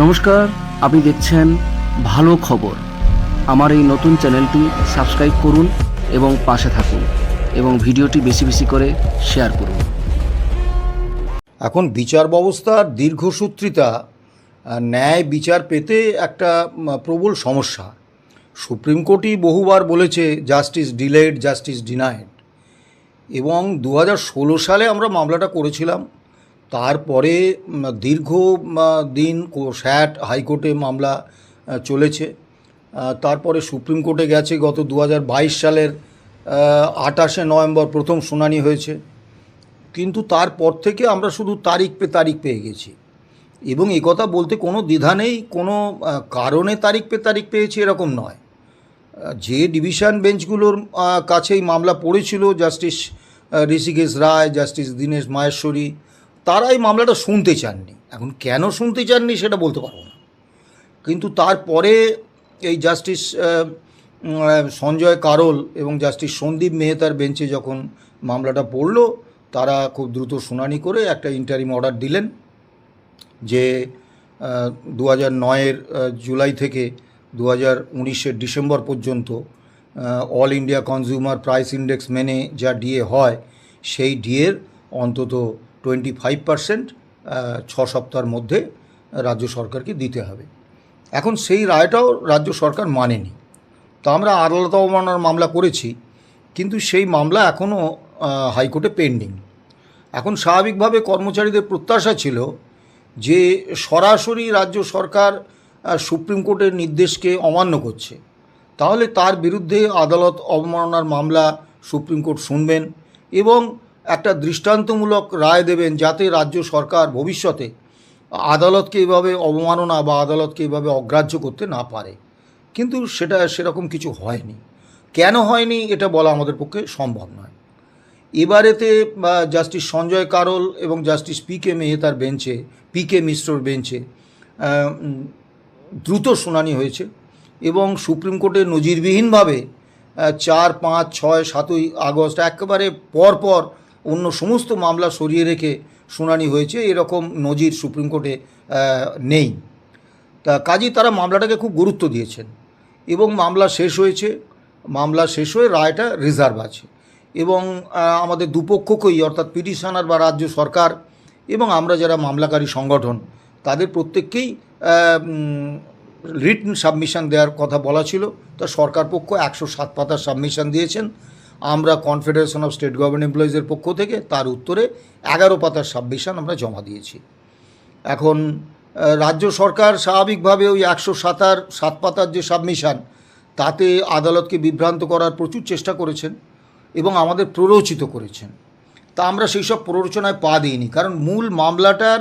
নমস্কার, আপনি দেখছেন ভালো খবর। আমার এই নতুন চ্যানেলটি সাবস্ক্রাইব করুন এবং পাশে থাকুন এবং ভিডিওটি বেশি বেশি করে শেয়ার করুন। এখন বিচার ব্যবস্থার দীর্ঘসূত্রিতা ন্যায় বিচার পেতে একটা প্রবল সমস্যা। সুপ্রিম কোর্টই বহুবার বলেছে জাস্টিস ডিলেড জাস্টিস ডিনাইড এবং দু সালে আমরা মামলাটা করেছিলাম। তারপরে দীর্ঘ দিন স্যাট হাইকোর্টে মামলা চলেছে। তারপরে সুপ্রিম কোর্টে গেছে গত দু হাজার বাইশ সালের আঠাশে নভেম্বর প্রথম শুনানি হয়েছে। কিন্তু তারপর থেকে আমরা শুধু তারিখ পে তারিখ পেয়ে গেছি। এবং কথা বলতে কোনো দ্বিধা নেই, কোনো কারণে তারিখ পে তারিখ পেয়েছি এরকম নয়। যে ডিভিশন বেঞ্চগুলোর কাছেই মামলা পড়েছিল, জাস্টিস ঋষিকেশ রায়, জাস্টিস দীনেশ মাহেশ্বরী তারাই মামলাটা শুনতে চাননি। এখন কেন শুনতে চাননি সেটা বলতে পারব না। কিন্তু তারপরে এই জাস্টিস সঞ্জয় কারোল এবং জাস্টিস সন্দীপ মেহতার বেঞ্চে যখন মামলাটা পড়ল, তারা খুব দ্রুত শুনানি করে একটা ইন্টারিম অর্ডার দিলেন যে দু হাজার নয়ের জুলাই থেকে দু হাজার উনিশের ডিসেম্বর পর্যন্ত all India consumer price index মেনে যা ডিএ হয়, সেই ডিএর অন্তত টোয়েন্টি ফাইভ পার্সেন্ট ছ সপ্তাহের মধ্যে রাজ্য সরকারকে দিতে হবে। এখন সেই রায়টাও রাজ্য সরকার মানেনি। তো আমরা আদালত অবমাননার মামলা করেছি, কিন্তু সেই মামলা এখনও হাইকোর্টে পেন্ডিং। এখন স্বাভাবিকভাবে কর্মচারীদের প্রত্যাশা ছিল যে সরাসরি রাজ্য সরকার সুপ্রিম কোর্টের নির্দেশকে অমান্য করছে। তাহলে তার বিরুদ্ধে আদালত অবমাননার মামলা সুপ্রিম কোর্ট শুনবেন এবং একটা দৃষ্টান্তমূলক রায় দেবেন যাতে রাজ্য সরকার ভবিষ্যতে আদালতকে এভাবে অবমাননা বা আদালতকে এভাবে অগ্রাহ্য করতে না পারে। কিন্তু সেটা সেরকম কিছু হয়নি। কেন হয়নি এটা বলা আমাদের পক্ষে সম্ভব নয়। এবারেতে জাস্টিস সঞ্জয় কারল এবং জাস্টিস পি কে মেহতার বেঞ্চে, পি কে মিশ্রর বেঞ্চে দ্রুত শুনানি হয়েছে এবং সুপ্রিম কোর্টে নজিরবিহীনভাবে চার পাঁচ ছয় সাতই আগস্ট একেবারে পর পর অন্য সমস্ত মামলা সরিয়ে রেখে শুনানি হয়েছে, এরকম নজির সুপ্রিম কোর্টে নেই। তা কাজেই তারা মামলাটাকে খুব গুরুত্ব দিয়েছেন। এবং মামলা শেষ হয়েছে, মামলা শেষ হয়ে রায়টা রিজার্ভ আছে। এবং আমাদের দুপক্ষকেই, অর্থাৎ পিটিশনার বা রাজ্য সরকার এবং আমরা যারা মামলাকারী সংগঠন, তাদের প্রত্যেককেই রিটন সাবমিশন দেওয়ার কথা বলা ছিল। তা সরকার পক্ষ একশো সাত পাতার সাবমিশন দিয়েছেন। আমরা কনফেডারেশন অফ স্টেট গভর্নমেন্ট এমপ্লয়িজের পক্ষ থেকে তার উত্তরে এগারো পাতার সাবমিশন আমরা জমা দিয়েছি। এখন রাজ্য সরকার স্বাভাবিকভাবে ওই একশো সাতার সাত পাতার যে সাবমিশন, তাতে আদালতকে বিভ্রান্ত করার প্রচুর চেষ্টা করেছেন এবং আমাদের প্ররোচিত করেছেন। তা আমরা সেই সব প্ররোচনায় পা দিইনি, কারণ মূল মামলাটার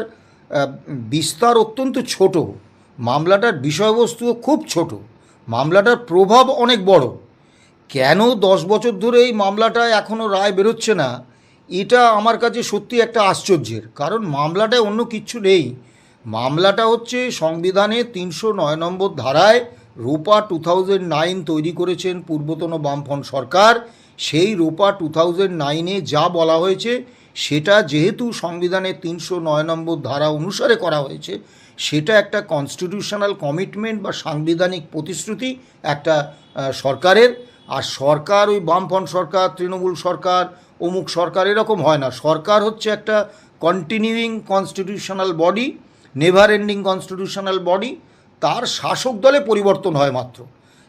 বিস্তার অত্যন্ত ছোট। মামলাটার বিষয়বস্তুও খুব ছোট। মামলাটার প্রভাব অনেক বড়। কেন দশ বছর ধরে এই মামলাটা এখনও রায় বেরোচ্ছে না? এটা আমার কাছে সত্যি একটা আশ্চর্যের। কারণ মামলাটায় অন্য কিচ্ছু নেই। মামলাটা হচ্ছে সংবিধানে তিনশো নয় নম্বর ধারায় রূপা টু নাইন তৈরি করেছেন পূর্বতন বামফ্রন্ট সরকার। সেই রূপা টু থাউজেন্ড নাইনে যা বলা হয়েছে, সেটা যেহেতু সংবিধানের তিনশো নয় নম্বর ধারা অনুসারে করা হয়েছে, সেটা একটা কনস্টিটিউশনাল কমিটমেন্ট বা সাংবিধানিক প্রতিশ্রুতি একটা সরকারের। আর সরকার, ওই বামফ্রন্ট সরকার, তৃণমূল সরকার, অমুক সরকার এরকম হয় না। সরকার হচ্ছে একটা continuing constitutional body never ending constitutional body তার শাসক দলে পরিবর্তন হয় মাত্র।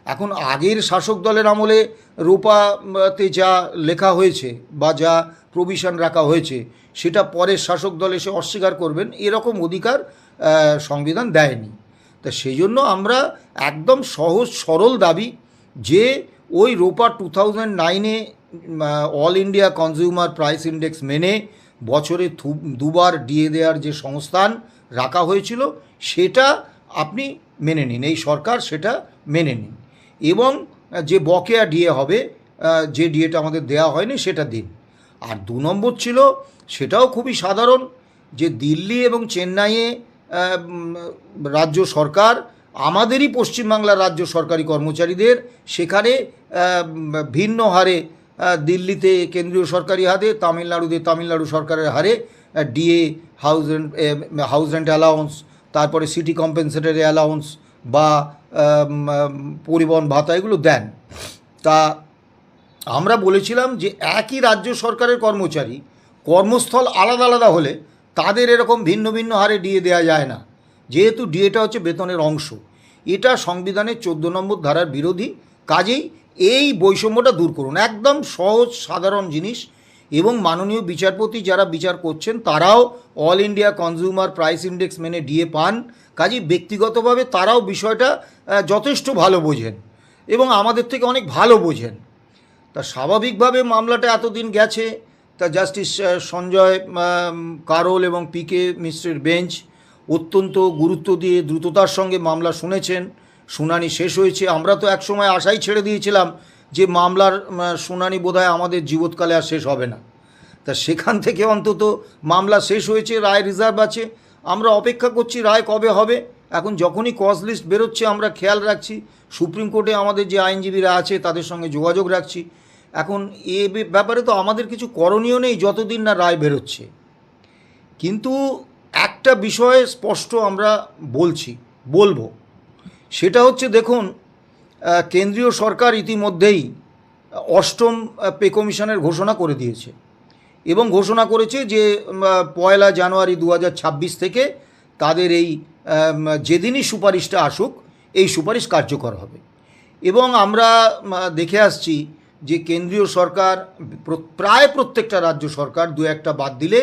এখন আগের শাসক দলের আমলে রূপাতে যা লেখা হয়েছে বা যা প্রভিশন রাখা হয়েছে, সেটা পরের শাসক দল এসে অস্বীকার করবেন, এরকম অধিকার সংবিধান দেয়নি। তা সেই জন্য আমরা একদম সহজ সরল দাবি যে ওই রোপা টু থাউজেন্ড নাইনে all India consumer price index মেনে বছরে দুবার ডিএ দেওয়ার যে সংস্থান রাখা হয়েছিল, সেটা আপনি মেনে নিন, এই সরকার সেটা মেনে নিন। এবং যে বকেয়া ডিএ হবে যে ডিএটা আমাদের দেওয়া হয়নি, সেটা দিন। আর দু নম্বর ছিল, সেটাও খুবই সাধারণ, যে দিল্লি এবং চেন্নাইয়ে রাজ্য সরকার আমাদেরই পশ্চিমবাংলার রাজ্য সরকারি কর্মচারীদের সেখানে ভিন্ন হারে দিল্লিতে কেন্দ্রীয় সরকারি হারে, তামিলনাড়ুতে তামিলনাড়ু সরকারের হারে DA house and house and allowance তারপরে সিটি কম্পেনসেটরি অ্যালাউন্স বা পরিবহন ভাতা এগুলো দেন। তা আমরা বলেছিলাম যে একই রাজ্য সরকারের কর্মচারী কর্মস্থল আলাদা আলাদা হলে তাদের এরকম ভিন্ন ভিন্ন হারে ডিএ দেওয়া যায় না। যেহেতু ডিএটা হচ্ছে বেতনের অংশ, এটা সংবিধানের চোদ্দ নম্বর ধারার বিরোধী, কাজেই এই বৈষম্যটা দূর করুন। একদম সহজ, সাধারণ জিনিস এবং মাননীয় বিচারপতি যারা বিচার করছেন, তারাও all India consumer price index মেনে ডিএ পান। কাজেই ব্যক্তিগতভাবে তারাও বিষয়টা যথেষ্ট ভালো বোঝেন এবং আমাদের থেকে অনেক ভালো বোঝেন। তা স্বাভাবিকভাবে মামলাটা এতদিন গেছে, তা জাস্টিস সঞ্জয় কারোল এবং পি কে মিশ্রের বেঞ্চ অত্যন্ত গুরুত্ব দিয়ে দ্রুততার সঙ্গে মামলা শুনেছেন। শুনানি শেষ হয়েছে। আমরা তো একসময় আশাই ছেড়ে দিয়েছিলাম যে মামলার শুনানি বোধহয় আমাদের জীবৎকালে আর শেষ হবে না। তা সেখান থেকে অন্তত মামলা শেষ হয়েছে, রায় রিজার্ভ আছে। আমরা অপেক্ষা করছি রায় কবে হবে। এখন যখনই কজ লিস্ট বেরোচ্ছে, আমরা খেয়াল রাখছি। সুপ্রিম কোর্টে আমাদের যে আইনজীবীরা আছে, তাদের সঙ্গে যোগাযোগ রাখছি। এখন এ ব্যাপারে তো আমাদের কিছু করণীয় নেই, যতদিন না রায় বেরোচ্ছে। কিন্তু একটা বিষয়ে স্পষ্ট আমরা বলছি, বলব। সেটা হচ্ছে দেখুন কেন্দ্রীয় সরকার ইতিমধ্যেই অষ্টম পে কমিশনের ঘোষণা করে দিয়েছে। এবং ঘোষণা করেছে যে পয়লা জানুয়ারি দু হাজার ছাব্বিশ থেকে তাদের এই যেদিনই সুপারিশটা আসুক, এই সুপারিশ কার্যকর হবে। এবং আমরা দেখে আসছি যে, কেন্দ্রীয় সরকার প্রায় প্রত্যেকটা রাজ্য সরকার দু একটা বাদ দিলে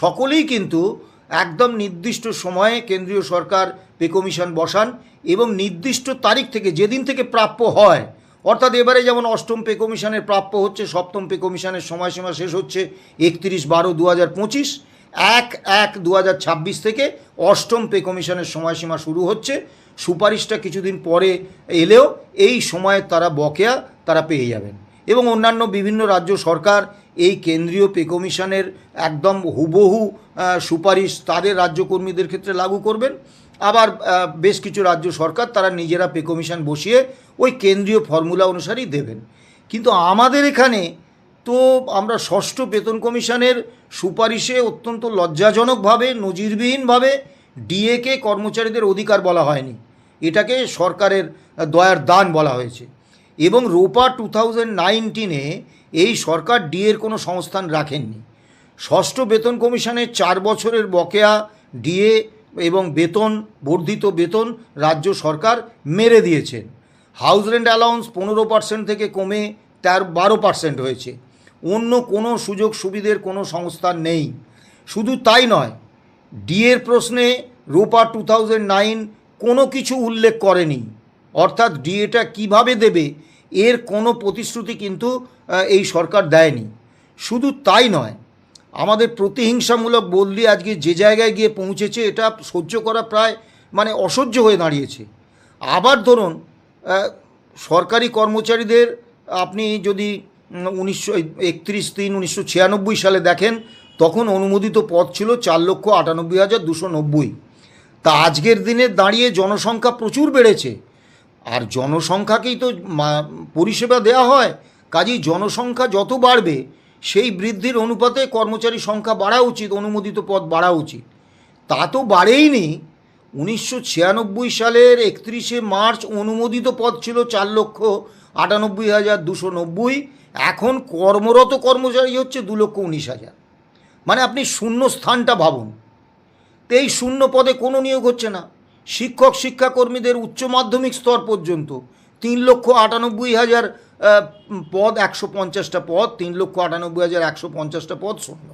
সকলেই কিন্তু একদম নির্দিষ্ট সময়ে কেন্দ্রীয় সরকার পে কমিশন বসান এবং নির্দিষ্ট তারিখ থেকে যেদিন থেকে প্রাপ্য হয়, অর্থাৎ এবারে যেমন অষ্টম পে কমিশনের প্রাপ্য হচ্ছে, সপ্তম পে কমিশনের সময়সীমা শেষ হচ্ছে একত্রিশ বারো দু হাজার পঁচিশ, এক এক দু থেকে অষ্টম পে কমিশনের সময়সীমা শুরু হচ্ছে। সুপারিশটা কিছুদিন পরে এলেও এই সময়ে তারা বকেয়া, তারা পেয়ে যাবেন। এবং অন্যান্য বিভিন্ন রাজ্য সরকার এই কেন্দ্রীয় পে কমিশনের একদম হুবহু সুপারিশ তাদের রাজ্য কর্মীদের ক্ষেত্রে লাগু করবেন। আবার বেশ কিছু রাজ্য সরকার তারা নিজেরা পে কমিশন বসিয়ে ওই কেন্দ্রীয় ফর্মুলা অনুসারেই দেবেন। কিন্তু আমাদের এখানে তো আমরা ষষ্ঠ বেতন কমিশনের সুপারিশে অত্যন্ত লজ্জাজনকভাবে, নজিরবিহীনভাবে ডিএকে কর্মচারীদের অধিকার বলা হয়নি। এটাকে সরকারের দয়ার দান বলা হয়েছে। এবং রোপা টু থাউজেন্ড এই সরকার ডিএর কোনো সংস্থান রাখেননি। ষষ্ঠ বেতন কমিশনের চার বছরের বকেয়া ডিএ এবং বেতন, বর্ধিত বেতন রাজ্য সরকার মেরে দিয়েছেন। হাউস রেন্ট অ্যালাউন্স পনেরো পার্সেন্ট থেকে কমে তার বারো পার্সেন্ট হয়েছে। অন্য কোনো সুযোগ সুবিধের কোনো সংস্থান নেই। শুধু তাই নয়, ডিএর প্রশ্নে রোপা টু নাইন কোনো কিছু উল্লেখ করেনি। অর্থাৎ ডিএটা কীভাবে দেবে, এর কোনো প্রতিশ্রুতি কিন্তু এই সরকার দেয়নি। শুধু তাই নয় আমাদের প্রতিহিংসামূলক বদলি আজকে যে জায়গায় গিয়ে পৌঁছেছে, এটা সহ্য করা প্রায় মানে অসহ্য হয়ে দাঁড়িয়েছে। আবার ধরুন সরকারি কর্মচারীদের আপনি যদি উনিশশো একত্রিশ তিন উনিশশো ছিয়ানব্বই সালে দেখেন, তখন অনুমোদিত পদ ছিল চার লক্ষ আটানব্বই হাজার দুশো নব্বই। তা আজকের দিনে দাঁড়িয়ে জনসংখ্যা প্রচুর বেড়েছে। আর জনসংখ্যাকেই তো পরিষেবা দেওয়া হয়, কাজেই জনসংখ্যা যত বাড়বে সেই বৃদ্ধির অনুপাতে কর্মচারী সংখ্যা বাড়া উচিত, অনুমোদিত পদ বাড়া উচিত। তা তো বাড়েইনি উনিশশো ছিয়ানব্বই সালের একত্রিশে মার্চ অনুমোদিত পদ ছিল চার লক্ষ আটানব্বই হাজার দুশো নব্বই। এখন কর্মরত কর্মচারী হচ্ছে দু লক্ষ উনিশ হাজার। মানে আপনি শূন্য স্থানটা ভাবুন। তো এই শূন্য পদে কোনো নিয়োগ হচ্ছে না। শিক্ষক, শিক্ষাকর্মীদের উচ্চ মাধ্যমিক স্তর পর্যন্ত তিন লক্ষ আটানব্বই হাজার পদ একশো পঞ্চাশটা পদ, তিন লক্ষ আটানব্বই হাজার একশো পঞ্চাশটা পদ শূন্য।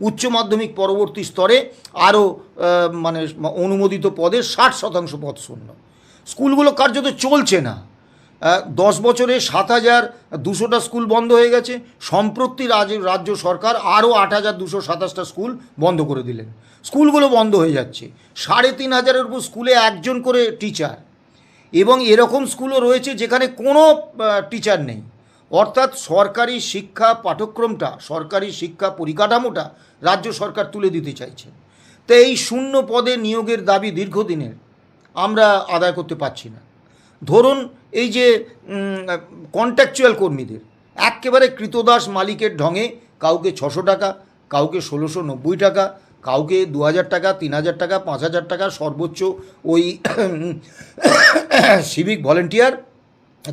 উচ্চ মাধ্যমিক পরবর্তী স্তরে আরও মানে অনুমোদিত পদের ষাট শতাংশ পদ শূন্য। স্কুলগুলো কার্যত চলছে না। দশ বছরে সাত হাজার দুশোটা স্কুল বন্ধ হয়ে গেছে। সম্প্রতি রাজ্য রাজ্য সরকার আরও আট হাজার দুশো সাতাশটা স্কুল বন্ধ করে দিলেন। স্কুলগুলো বন্ধ হয়ে যাচ্ছে। সাড়ে তিন হাজারের উপর স্কুলে একজন করে টিচার এবং এরকম স্কুলও রয়েছে যেখানে কোনো টিচার নেই। অর্থাৎ সরকারি শিক্ষা পাঠ্যক্রমটা, সরকারি শিক্ষা পরিকাঠামোটা রাজ্য সরকার তুলে দিতে চাইছে। তো এই শূন্য পদে নিয়োগের দাবি দীর্ঘদিনের, আমরা আদায় করতে পারছি না। ধরুন এই যে কন্ট্রাকচুয়াল কর্মীদের, একেবারে কৃতদাস মালিকের ঢঙে কাউকে ছশো টাকা, কাউকে ষোলোশো নব্বই টাকা কাউকে দু হাজার টাকা তিন হাজার টাকা পাঁচ হাজার টাকা, সর্বোচ্চ ওই সিভিক ভলেন্টিয়ার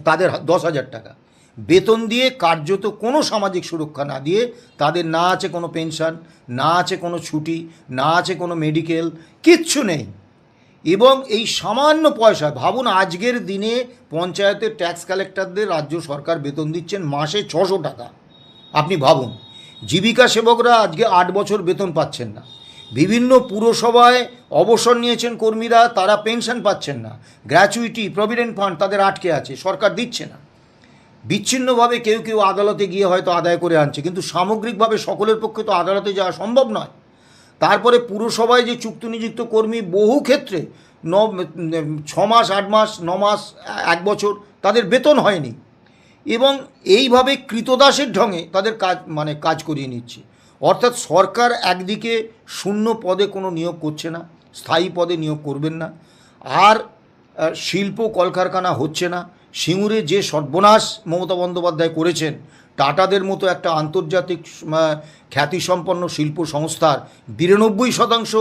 তাদের দশ হাজার টাকা। বেতন দিয়ে কার্যত কোনো সামাজিক সুরক্ষা না দিয়ে তাদের না আছে কোনো পেনশন না আছে কোনো ছুটি, না আছে কোনো মেডিকেল কিচ্ছু নেই। এবং এই সামান্য পয়সা, ভাবুন আজকের দিনে পঞ্চায়েতের ট্যাক্স কালেক্টরদের রাজ্য সরকার বেতন দিচ্ছেন মাসে ছশো টাকা। আপনি ভাবুন। জীবিকা সেবকরা আজকে আট বছর বেতন পাচ্ছেন না। বিভিন্ন পুরসভায় অবসর নিয়েছেন কর্মীরা, তারা পেনশন পাচ্ছেন না। গ্র্যাচুইটি, প্রভিডেন্ট ফান্ড তাদের আটকে আছে, সরকার দিচ্ছে না। বিচ্ছিন্নভাবে কেউ কেউ আদালতে গিয়ে হয়তো আদায় করে আনছে, কিন্তু সামগ্রিকভাবে সকলের পক্ষে তো আদালতে যাওয়া সম্ভব নয়। তারপরে পুরসভায় যে চুক্তি নিযুক্ত কর্মী বহু ক্ষেত্রে ন ছ মাস আট মাস ন মাস এক বছর তাদের বেতন হয়নি। এবং এইভাবে কৃতদাসের ঢঙে তাদের কাজ মানে কাজ করিয়ে নিচ্ছে। অর্থাৎ সরকার একদিকে শূন্য পদে কোনো নিয়োগ করছে না, স্থায়ী পদে নিয়োগ করবেন না, আর শিল্প কলকারখানা হচ্ছে না। সিঙ্গুরে যে সর্বনাশ মমতা বন্দ্যোপাধ্যায় করেছেন, টাটাদের মতো একটা আন্তর্জাতিক খ্যাতিসম্পন্ন শিল্প সংস্থার বিরানব্বই শতাংশ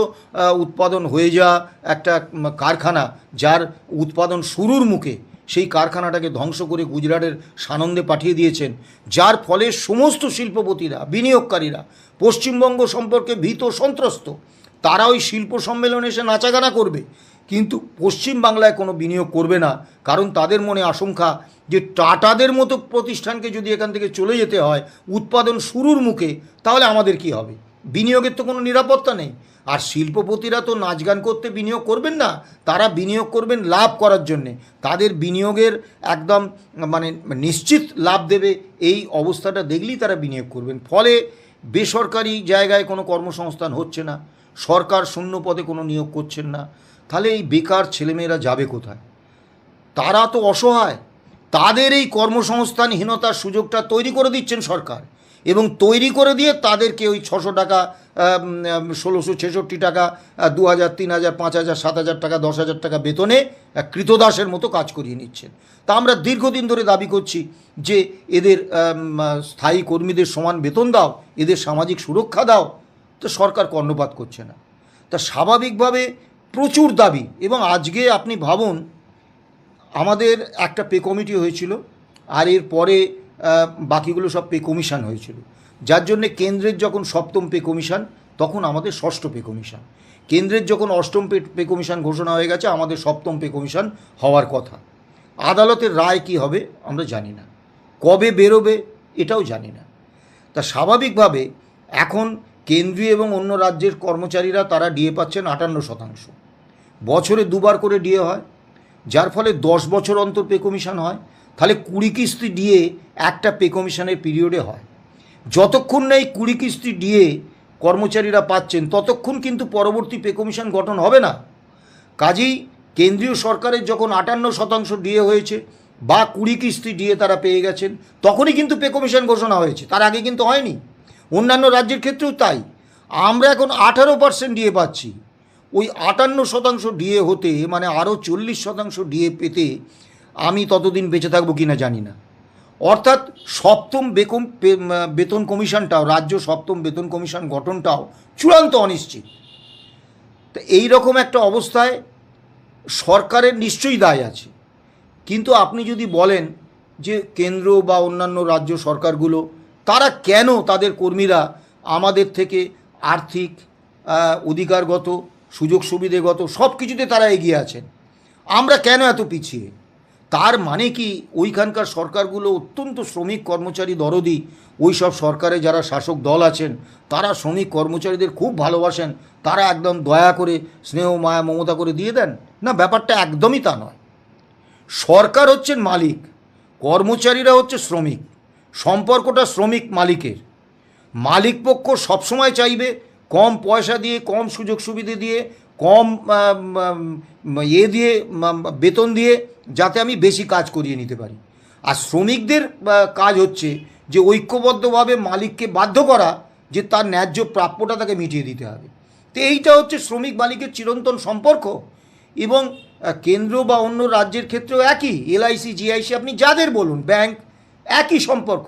উৎপাদন হয়ে যাওয়া একটা কারখানা, যার উৎপাদন শুরুর মুখে সেই কারখানাটাকে ধ্বংস করে গুজরাটের সানন্দে পাঠিয়ে দিয়েছেন, যার ফলে সমস্ত শিল্পপতিরা, বিনিয়োগকারীরা, পশ্চিমবঙ্গ সম্পর্কে ভীত সন্ত্রস্ত। তারা ওই শিল্প সম্মেলনে এসে নাচাগানা করবে। কিন্তু পশ্চিম বাংলায় কোনো বিনিয়োগ করবে না, কারণ তাদের মনে আশঙ্কা যে টাটাদের মতো প্রতিষ্ঠানকে যদি এখান থেকে চলে যেতে হয়, উৎপাদন শুরুর মুখে, তাহলে আমাদের কি হবে? বিনিয়োগের তো কোনো নিরাপত্তা নেই। আর শিল্পপতিরা তো নাচ গান করতে বিনিয়োগ করবেন না, তারা বিনিয়োগ করবেন লাভ করার জন্যে। তাদের বিনিয়োগের একদম মানে নিশ্চিত লাভ দেবে, এই অবস্থাটা দেখলেই তারা বিনিয়োগ করবেন। ফলে বেসরকারি জায়গায় কোনো কর্মসংস্থান হচ্ছে না, সরকার শূন্য পদে কোনো নিয়োগ করছেন না। তাহলে এই বেকার ছেলেমেয়েরা যাবে কোথায়? তারা তো অসহায়। তাদের এই কর্মসংস্থানহীনতার সুযোগটা তৈরি করে দিচ্ছেন সরকার। এবং তৈরি করে দিয়ে তাদেরকে ওই ছশো টাকা ষোলোশো ছেষট্টি টাকা দু হাজার তিন হাজার পাঁচ হাজার সাত হাজার টাকা দশ হাজার টাকা বেতনে আহ, কৃতদাসের মতো কাজ করিয়ে নিচ্ছেন। তা আমরা দীর্ঘদিন ধরে দাবি করছি যে এদের স্থায়ী কর্মীদের সমান বেতন দাও এদের সামাজিক সুরক্ষা দাও তো সরকার কর্ণপাত করছে না। তা স্বাভাবিকভাবে প্রচুর দাবি এবং আজকে আপনি ভাবুন আমাদের একটা পে কমিটি হয়েছিল আর এর পরে বাকিগুলো সব পে কমিশন হয়েছিল। যার জন্যে কেন্দ্রের যখন সপ্তম পে কমিশন, তখন আমাদের ষষ্ঠ পে কমিশন। কেন্দ্রের যখন অষ্টম পে পে কমিশন ঘোষণা হয়ে গেছে, আমাদের সপ্তম পে কমিশন হওয়ার কথা। আদালতের রায় কি হবে, আমরা জানি না। কবে বেরোবে, এটাও জানি না। তা স্বাভাবিকভাবে এখন কেন্দ্রীয় এবং অন্য রাজ্যের কর্মচারীরা তারা ডিএ পাচ্ছেন আটান্ন শতাংশ। বছরে দুবার করে ডিএ হয়। যার ফলে দশ বছর অন্তর পে কমিশন হয়। তাহলে কুড়ি কিস্তি ডিএ একটা পে কমিশনের পিরিয়ডে হয়। যতক্ষণ না এই কুড়ি কিস্তি ডিএ কর্মচারীরা পাচ্ছেন, ততক্ষণ কিন্তু পরবর্তী পে কমিশন গঠন হবে না। কাজেই কেন্দ্রীয় সরকারের যখন আটান্ন শতাংশ ডিএ হয়েছে বা কুড়ি কিস্তি ডিএ তারা পেয়ে গেছেন, তখনই কিন্তু পে কমিশন ঘোষণা হয়েছে। তার আগে কিন্তু হয়নি। অন্যান্য রাজ্যের ক্ষেত্রেও তাই। আমরা এখন আঠারো পার্সেন্ট ডিএ পাচ্ছি। ওই আটান্ন শতাংশ ডিএ হতে মানে আরও চল্লিশ শতাংশ ডিএ পেতে আমি ততদিন বেঁচে থাকব কিনা জানি না। অর্থাৎ সপ্তম বেকম বেতন কমিশনটাও, রাজ্য সপ্তম বেতন কমিশন গঠনটাও চূড়ান্ত অনিশ্চিত। তো এই রকম একটা অবস্থায় সরকারের নিশ্চয়ই দায় আছে। কিন্তু আপনি যদি বলেন যে কেন্দ্র বা অন্যান্য রাজ্য সরকারগুলো, তারা কেন তাদের কর্মীরা আমাদের থেকে আর্থিক অধিকারগত, সুযোগ সুবিধেগত সব কিছুতে তারা এগিয়ে আছেন? আমরা কেন এত পিছিয়ে? তার মানে কি? ওইখানকার সরকারগুলো অত্যন্ত শ্রমিক কর্মচারী দরদি। ওই সব সরকারে যারা শাসক দল আছেন তারা শ্রমিক কর্মচারীদের খুব ভালোবাসেন। তারা একদম দয়া করে স্নেহ মায়া মমতা করে দিয়ে দেন? না ব্যাপারটা একদমই তা নয়। সরকার হচ্ছেন মালিক কর্মচারীরা হচ্ছে শ্রমিক সম্পর্কটা শ্রমিক মালিকের। মালিক পক্ষ সবসময় চাইবে কম পয়সা দিয়ে কম সুযোগ সুবিধে দিয়ে কম আম, ইয়ে দিয়ে বেতন দিয়ে যাতে আমি বেশি কাজ করিয়ে নিতে পারি। আর শ্রমিকদের কাজ হচ্ছে যে ঐক্যবদ্ধভাবে মালিককে বাধ্য করা, যে তার ন্যায্য প্রাপ্যটা তাকে মিটিয়ে দিতে হবে। তো এইটা হচ্ছে শ্রমিক মালিকের চিরন্তন সম্পর্ক এবং কেন্দ্র বা অন্য রাজ্যের ক্ষেত্রেও একই এলআইসি জিআইসি আপনি যাদের বলুন, ব্যাংক, একই সম্পর্ক।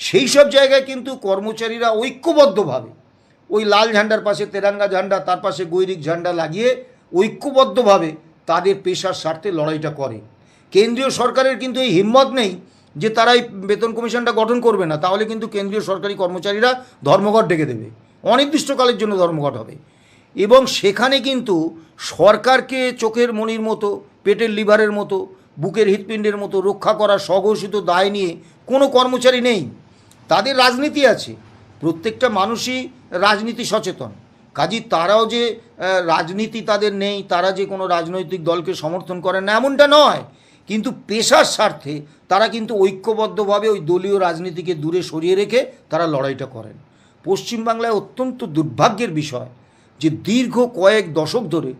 সেই সব জায়গায় কিন্তু কর্মচারীরা ঐক্যবদ্ধভাবে ওই লাল ঝান্ডার পাশে তেরাঙ্গা ঝান্ডা, তার পাশে গৈরিক ঝান্ডা লাগিয়ে ঐক্যবদ্ধভাবে তাদের পেশার স্বার্থে লড়াইটা করে। কেন্দ্রীয় সরকারের কিন্তু এই হিম্মত নেই যে তারা এই বেতন কমিশনটা গঠন করবে না, তাহলে কিন্তু কেন্দ্রীয় সরকারি কর্মচারীরা ধর্মঘট ডেকে দেবে। অনির্দিষ্টকালের জন্য ধর্মঘট হবে। এবং সেখানে কিন্তু সরকারকে চোখের মনির মতো, পেটের লিভারের মতো, বুকের হৃৎপিণ্ডের মতো রক্ষা করা, স্বঘোষিত দায় নিয়ে কোনো কর্মচারী নেই। তাদের রাজনীতি আছে। প্রত্যেকটা মানুষই রাজনীতি সচেতন। কাজী তারাও যে রাজনীতি তাদের নেই, তারা যে কোনো রাজনৈতিক দলকে সমর্থন করেন না, এমনটা নয়। কিন্তু পেশার স্বার্থে তারা কিন্তু ঐক্যবদ্ধভাবে ওই দলীয় রাজনীতিকে দূরে সরিয়ে রেখে তারা লড়াইটা করেন। পশ্চিমবাংলায় অত্যন্ত দুর্ভাগ্যের বিষয় যে, দীর্ঘ কয়েক দশক ধরে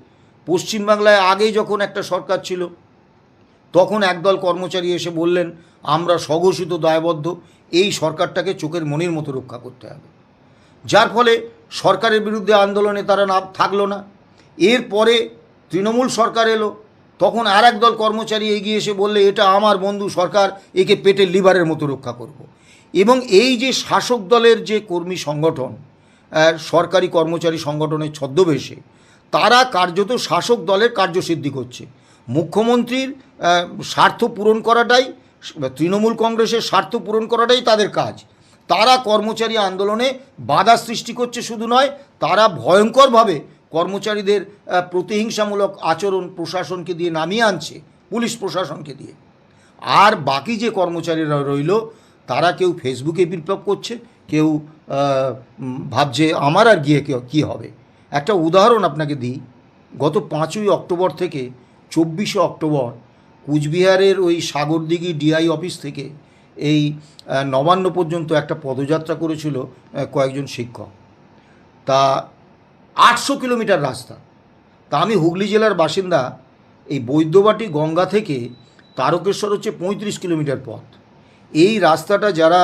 পশ্চিমবাংলায় আগে যখন একটা সরকার ছিল, তখন একদল কর্মচারী এসে বললেন, আমরা স্বঘোষিত দায়বদ্ধ, এই সরকারটাকে চোখের মনির মতো রক্ষা করতে হবে। যার ফলে সরকারের বিরুদ্ধে আন্দোলনে তারা না থাকল না। এরপরে তৃণমূল সরকার এলো, তখন আর একদল কর্মচারী এগিয়ে এসে বললে, এটা আমার বন্ধু সরকার, একে পেটের লিভারের মতো রক্ষা করব। এবং এই যে শাসক দলের যে কর্মী সংগঠন সরকারি কর্মচারী সংগঠনের ছদ্মবেশে, তারা কার্যত শাসক দলের কার্যসিদ্ধি করছে। মুখ্যমন্ত্রীর স্বার্থ পূরণ করাটাই, তৃণমূল কংগ্রেসের স্বার্থ পূরণ করাটাই তাদের কাজ। তারা কর্মচারী আন্দোলনে বাধা সৃষ্টি করছে শুধু নয়, তারা ভয়ঙ্করভাবে কর্মচারীদের প্রতিহিংসামূলক আচরণ প্রশাসনকে দিয়ে নামিয়ে আনছে, পুলিশ প্রশাসনকে দিয়ে। আর বাকি যে কর্মচারীরা রইল, তারা কেউ ফেসবুকে বিপ্লব করছে, কেউ ভাবছে আমার আর গিয়ে কে- হবে। একটা উদাহরণ আপনাকে দিই, গত পাঁচই অক্টোবর থেকে চব্বিশে অক্টোবর কুচবিহারের ওই সাগরদিঘি ডিআই অফিস থেকে এই নবান্ন পর্যন্ত একটা পদযাত্রা করেছিল কয়েকজন শিক্ষক। তা আটশো কিলোমিটার রাস্তা। তা আমি হুগলি জেলার বাসিন্দা, এই বৈদ্যবাটি গঙ্গা থেকে তারকেশ্বর হচ্ছে পঁয়ত্রিশ কিলোমিটার পথ। এই রাস্তাটা যারা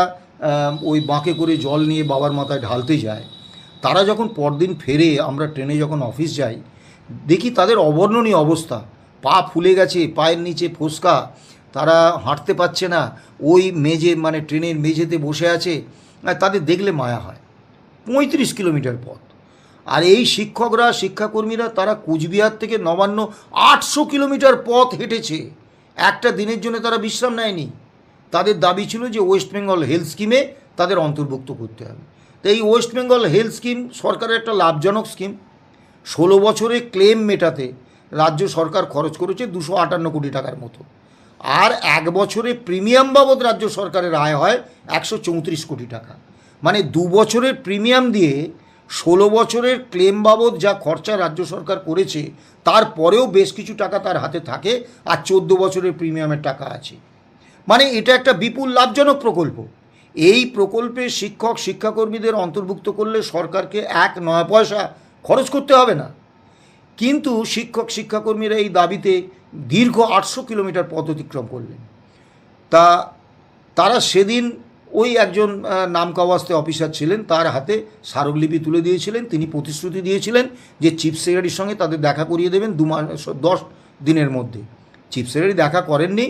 ওই বাঁকে করে জল নিয়ে বাবার মাথায় ঢালতে যায়, তারা যখন পরদিন ফেরে আমরা ট্রেনে যখন অফিস যাই, দেখি তাদের অবর্ণনীয় অবস্থা। পা ফুলে গেছে, পায়ের নিচে ফোসকা তারা হাঁটতে পারছে না। ওই মেঝে মানে ট্রেনের মেঝেতে বসে আছে। তাদের দেখলে মায়া হয়। পঁয়ত্রিশ কিলোমিটার পথ। আর এই শিক্ষকরা, শিক্ষাকর্মীরা, তারা কুচবিহার থেকে নবান্ন আটশো কিলোমিটার পথ হেঁটেছে। একটা দিনের জন্য তারা বিশ্রাম নেয়নি। তাদের দাবি ছিল যে ওয়েস্ট বেঙ্গল হেলথ স্কিমে তাদের অন্তর্ভুক্ত করতে হবে। তো এই ওয়েস্ট বেঙ্গল হেলথ স্কিম সরকারের একটা লাভজনক স্কিম। ষোলো বছরে ক্লেম মেটাতে রাজ্য সরকার খরচ করেছে দুশো আটান্ন কোটি টাকার মতো। আর এক বছরে প্রিমিয়াম বাবদ রাজ্য সরকারের আয় হয় একশো চৌত্রিশ কোটি টাকা। মানে দু বছরের প্রিমিয়াম দিয়ে ষোলো বছরের ক্লেম বাবদ যা খরচা রাজ্য সরকার করেছে তারপরেও বেশ কিছু টাকা তার হাতে থাকে আর চোদ্দ বছরের প্রিমিয়ামের টাকা আছে। মানে এটা একটা বিপুল লাভজনক প্রকল্প। এই প্রকল্পে শিক্ষক, শিক্ষাকর্মীদের অন্তর্ভুক্ত করলে সরকারকে এক নয় পয়সা খরচ করতে হবে না। কিন্তু শিক্ষক, শিক্ষাকর্মীরা এই দাবিতে দীর্ঘ আটশো কিলোমিটার পথ অতিক্রম করলেন। তা তারা সেদিন ওই একজন নামকাওয়াস্তে অফিসার ছিলেন, তার হাতে স্মারকলিপি তুলে দিয়েছিলেন, তিনি প্রতিশ্রুতি দিয়েছিলেন যে চিফ সেক্রেটারির সঙ্গে তাদের দেখা করিয়ে দেবেন দু মাস, দশ দিনের মধ্যে। চিফ সেক্রেটারি দেখা করেননি,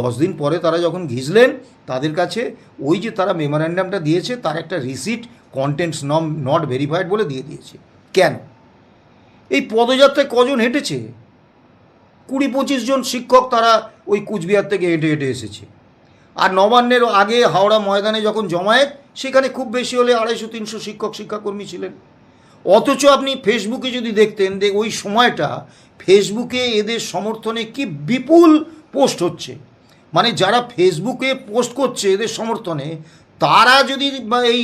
দশ দিন পরে তারা যখন ঘিসলেন, তাদের কাছে ওই যে তারা মেমোরান্ডামটা দিয়েছে, তার একটা রিসিট কন্টেন্টস নম নট ভেরিফাইড বলে দিয়ে দিয়েছে। কেন? এই পদযাত্রায় কজন হেঁটেছে? কুড়ি পঁচিশ জন শিক্ষক তারা ওই কুচবিহার থেকে হেঁটে হেঁটে এসেছে। আর নবান্নের আগে হাওড়া ময়দানে যখন জমায়েত, সেখানে খুব বেশি হলে আড়াইশো, তিনশো শিক্ষক, শিক্ষাকর্মী ছিলেন। অথচ আপনি ফেসবুকে যদি দেখতেন যে ওই সময়টা ফেসবুকে এদের সমর্থনে কি বিপুল পোস্ট হচ্ছে। মানে যারা ফেসবুকে পোস্ট করছে, এদের সমর্থনে তারা যদি এই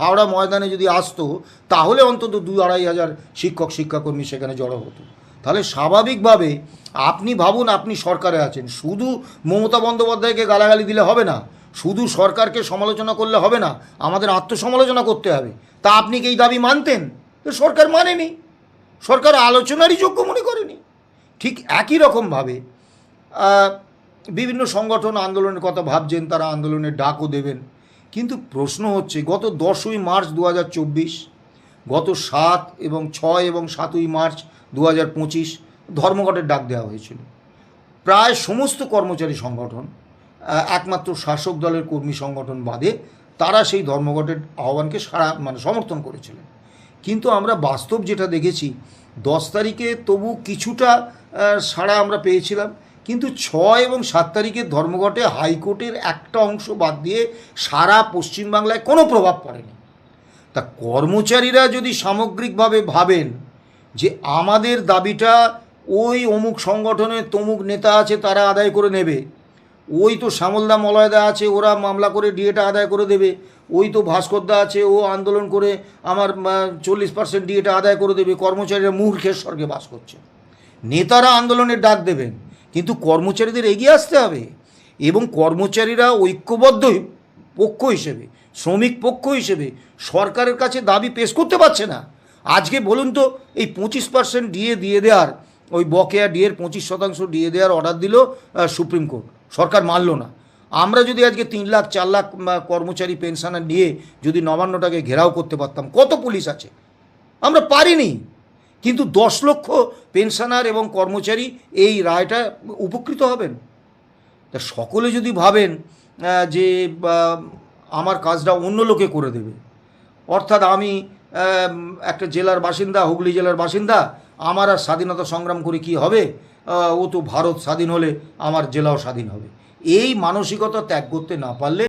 হাওড়া ময়দানে যদি আসতো, তাহলে অন্তত দু আড়াই হাজার শিক্ষক, শিক্ষাকর্মী সেখানে জড়ো হতো। তাহলে স্বাভাবিকভাবে আপনি ভাবুন, আপনি সরকারে আছেন। শুধু মমতা বন্দ্যোপাধ্যায়কে গালাগালি দিলে হবে না, শুধু সরকারকে সমালোচনা করলে হবে না, আমাদের আত্মসমালোচনা করতে হবে। তা আপনি কি এই দাবি মানতেন? সরকার মানেনি। সরকার আলোচনারই যোগ্য মনে করেনি। ঠিক একই রকমভাবে বিভিন্ন সংগঠন আন্দোলনের কথা ভাবছেন, তারা আন্দোলনের ডাকও দেবেন। কিন্তু প্রশ্ন হচ্ছে, গত দশই মার্চ দু হাজার চব্বিশ, গত সাত এবং ছয় এবং সাতই মার্চ দু হাজার পঁচিশ ধর্মঘটের ডাক দেওয়া হয়েছিল। প্রায় সমস্ত কর্মচারী সংগঠন একমাত্র শাসক দলের কর্মী সংগঠন বাদে তারা সেই ধর্মঘটের আহ্বানকে সারা মানে সমর্থন করেছিলেন। কিন্তু আমরা বাস্তব যেটা দেখেছি, দশ তারিখে তবু কিছুটা সাড়া আমরা পেয়েছিলাম। কিন্তু ছয় এবং সাত তারিখের ধর্মঘটে হাইকোর্টের একটা অংশ বাদ দিয়ে সারা পশ্চিমবাংলায় কোনো প্রভাব পড়েনি। তা কর্মচারীরা যদি সামগ্রিকভাবে ভাবেন যে আমাদের দাবিটা ওই অমুক সংগঠনের তমুক নেতা আছে তারা আদায় করে নেবে, ওই তো শ্যামলদা মলয়দা আছে ওরা মামলা করে ডিএটা আদায় করে দেবে, ওই তো ভাস্করদা আছে ও আন্দোলন করে আমার চল্লিশ পার্সেন্ট ডিএটা আদায় করে দেবে, কর্মচারীরা মূর্খের স্বর্গে বাস করছে। নেতারা আন্দোলনের ডাক দেবেন। কিন্তু কর্মচারীদের এগিয়ে আসতে হবে এবং কর্মচারীরা ঐক্যবদ্ধ পক্ষ হিসেবে, শ্রমিক পক্ষ হিসেবে সরকারের কাছে দাবি পেশ করতে পারছে না। আজকে বলুন তো, এই পঁচিশ পার্সেন্ট ডিএ দিয়ে দেওয়ার, ওই বকেয়া ডিএর পঁচিশ শতাংশ ডিএ দেওয়ার অর্ডার দিল সুপ্রিম কোর্ট সরকার মানল না। আমরা যদি আজকে তিন লাখ, চার লাখ কর্মচারী পেনশনার নিয়ে যদি নবান্নটাকে ঘেরাও করতে পারতাম, কত পুলিশ আছে? আমরা পারিনি। কিন্তু দশ লক্ষ পেনশনার এবং কর্মচারী এই রায়টা উপকৃত হবেন। তা সকলে যদি ভাবেন যে আমার কাজটা অন্য লোকে করে দেবে, অর্থাৎ আমি একটা জেলার বাসিন্দা, হুগলি জেলার বাসিন্দা, আমার আর স্বাধীনতা সংগ্রাম করে কি হবে? ও তো ভারত স্বাধীন হলে আমার জেলাও স্বাধীন হবে। এই মানসিকতা ত্যাগ করতে না পারলে